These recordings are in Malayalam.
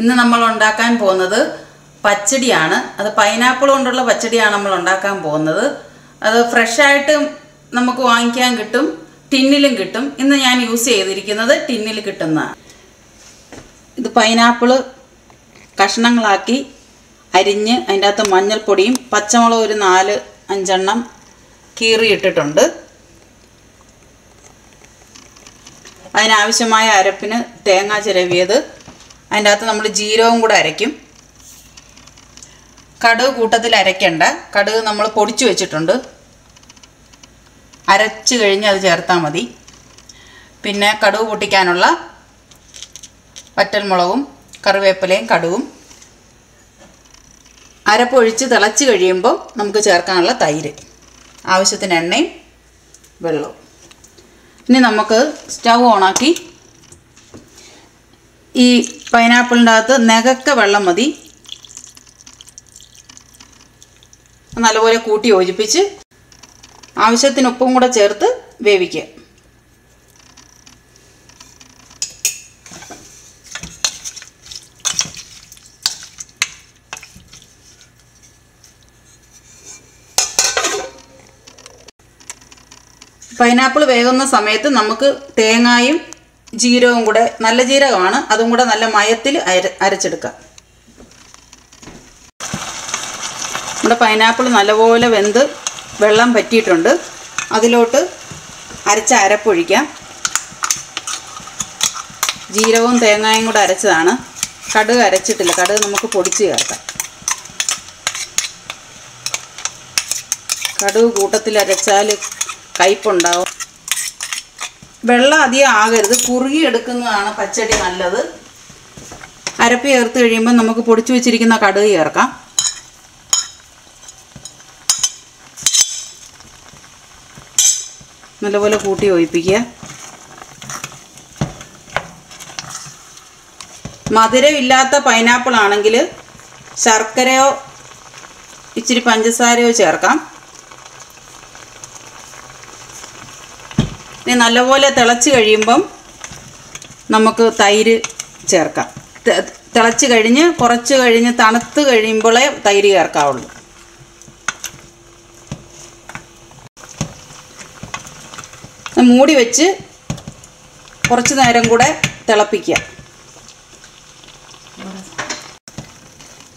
ഇന്ന് നമ്മൾ ഉണ്ടാക്കാൻ പോകുന്നത് പച്ചടിയാണ്. അത് പൈനാപ്പിൾ കൊണ്ടുള്ള പച്ചടിയാണ് നമ്മൾ ഉണ്ടാക്കാൻ പോകുന്നത്. അത് ഫ്രഷായിട്ട് നമുക്ക് വാങ്ങിക്കാൻ കിട്ടും. ടിന്നിലും കിട്ടും. ഇന്ന് ഞാൻ യൂസ് ചെയ്തിരിക്കുന്നത് ടിന്നിൽ കിട്ടുന്നതാണ്. ഇത് പൈനാപ്പിൾ കഷ്ണങ്ങളാക്കി അരിഞ്ഞ് അതിന്റെ അകത്ത് മഞ്ഞൾപ്പൊടിയും പച്ചമുളക് ഒരു നാല് അഞ്ചെണ്ണം കീറിയിട്ടിട്ടുണ്ട്. അതിനാവശ്യമായ അരപ്പിന് തേങ്ങ ചിരവിയത് അതിന്റെ അകത്ത് നമ്മൾ ജീരകവും കൂടെ അരയ്ക്കും. കടുക് കൂട്ടത്തിൽ അരയ്ക്കണ്ട. കടുക് നമ്മൾ പൊടിച്ചു വെച്ചിട്ടുണ്ട്. അരച്ച് കഴിഞ്ഞ് അത് ചേർത്താൽ മതി. പിന്നെ കടുക് പൊട്ടിക്കാനുള്ള വറ്റൽമുളകും കറിവേപ്പിലയും കടുവും അരപ്പൊഴിച്ച് തിളച്ച് കഴിയുമ്പോൾ നമുക്ക് ചേർക്കാനുള്ള തൈര്. ആവശ്യത്തിന് എണ്ണയും വെള്ളവും. ഇനി നമുക്ക് സ്റ്റൗ ഓണാക്കി ഈ പൈനാപ്പിളിന്റെ അകത്ത് നെകക്ക വെള്ളം മതി. നല്ലപോലെ കൂട്ടി യോജിപ്പിച്ച് ആവശ്യത്തിന് ഉപ്പും കൂടെ ചേർത്ത് വേവിക്കുക. പൈനാപ്പിൾ വേകുന്ന സമയത്ത് നമുക്ക് തേങ്ങായും ജീരകവും കൂടെ നല്ല ജീരകമാണ്. അതും കൂടെ നല്ല മയത്തിൽ അര അരച്ചെടുക്കാം. നമ്മുടെ പൈനാപ്പിൾ നല്ലപോലെ വെന്ത് വെള്ളം പറ്റിയിട്ടുണ്ട്. അതിലോട്ട് അരച്ച അരപ്പൊഴിക്കാം. ജീരകവും തേങ്ങായും കൂടെ അരച്ചതാണ്. കടുക് അരച്ചിട്ടില്ല. കടുക് നമുക്ക് പൊടിച്ച് ചേർക്കാം. കടുക് കൂട്ടത്തിൽ അരച്ചാൽ കയ്പുണ്ടാവും. വെള്ളം അധികം ആകരുത്. കുറുകി എടുക്കുന്നതാണ് പച്ചടി നല്ലത്. അരപ്പ് ചേർത്ത് കഴിയുമ്പോൾ നമുക്ക് പൊടിച്ചു വെച്ചിരിക്കുന്ന കടുക് ചേർക്കാം. നല്ലപോലെ കൂട്ടി ഒഴിപ്പിക്കുക. മധുരമില്ലാത്ത പൈനാപ്പിൾ ആണെങ്കിൽ ശർക്കരയോ ഇച്ചിരി പഞ്ചസാരയോ ചേർക്കാം. ഇനി നല്ലപോലെ തിളച്ച് കഴിയുമ്പം നമുക്ക് തൈര് ചേർക്കാം. തിളച്ച് കഴിഞ്ഞ് കുറച്ച് കഴിഞ്ഞ് തണുത്ത് കഴിയുമ്പോഴേ തൈര് ചേർക്കാവുള്ളൂ. മൂടി വെച്ച് കുറച്ച് നേരം കൂടെ തിളപ്പിക്കുക.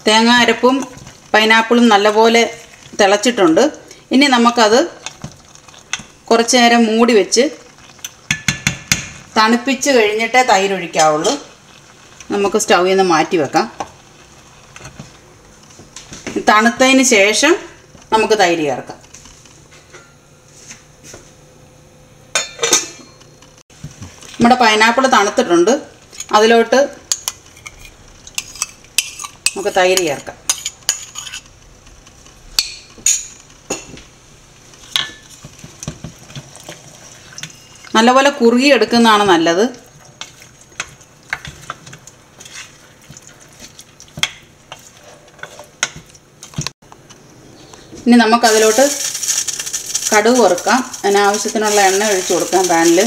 തേങ്ങ അരപ്പും പൈനാപ്പിളും നല്ലപോലെ തിളച്ചിട്ടുണ്ട്. ഇനി നമുക്കത് കുറച്ച് നേരം മൂടി വെച്ച് തണുപ്പിച്ച് കഴിഞ്ഞിട്ടേ തൈരൊഴിക്കാവുള്ളൂ. നമുക്ക് സ്റ്റൗവിൽ നിന്ന് മാറ്റി വെക്കാം. തണുത്തതിന് ശേഷം നമുക്ക് തൈര് ചേർക്കാം. നമ്മുടെ പൈനാപ്പിൾ തണുത്തിട്ടുണ്ട്. അതിലോട്ട് നമുക്ക് തൈര് ചേർക്കാം. നല്ലപോലെ കുറുകി എടുക്കുന്നതാണ് നല്ലത്. ഇനി നമുക്കതിലോട്ട് കടുക് വറുക്കാം. അതിനാവശ്യത്തിനുള്ള എണ്ണ ഒഴിച്ചു കൊടുക്കാം പാനിൽ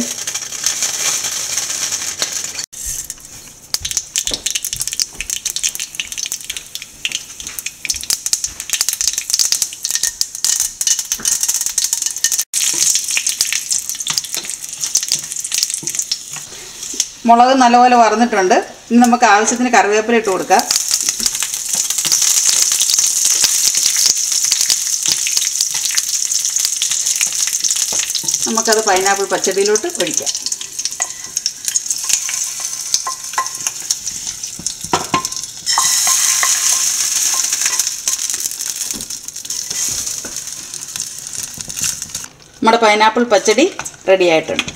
മുളക് നല്ലപോലെ വറന്നിട്ടുണ്ട്. ഇനി നമുക്ക് ആവശ്യത്തിന് കറിവേപ്പില ഇട്ട് കൊടുക്കാം. നമുക്കത് പൈനാപ്പിൾ പച്ചടിയിലോട്ട് ഒഴിക്കാം. നമ്മുടെ പൈനാപ്പിൾ പച്ചടി റെഡി ആയിട്ടുണ്ട്.